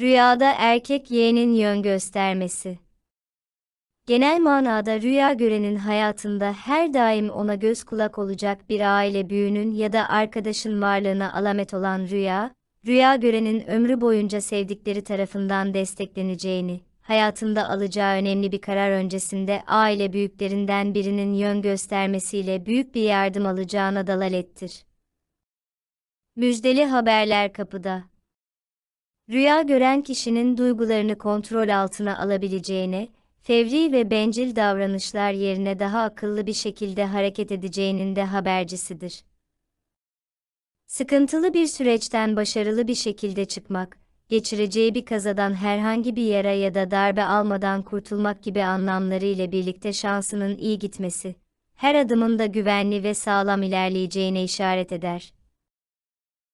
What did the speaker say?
Rüyada erkek yeğenin yön göstermesi. Genel manada rüya görenin hayatında her daim ona göz kulak olacak bir aile büyüğünün ya da arkadaşın varlığına alamet olan rüya, rüya görenin ömrü boyunca sevdikleri tarafından destekleneceğini, hayatında alacağı önemli bir karar öncesinde aile büyüklerinden birinin yön göstermesiyle büyük bir yardım alacağına dalalettir. Müjdeli haberler kapıda. Rüya gören kişinin duygularını kontrol altına alabileceğine, fevri ve bencil davranışlar yerine daha akıllı bir şekilde hareket edeceğinin de habercisidir. Sıkıntılı bir süreçten başarılı bir şekilde çıkmak, geçireceği bir kazadan herhangi bir yara ya da darbe almadan kurtulmak gibi anlamları ile birlikte şansının iyi gitmesi, her adımında güvenli ve sağlam ilerleyeceğine işaret eder.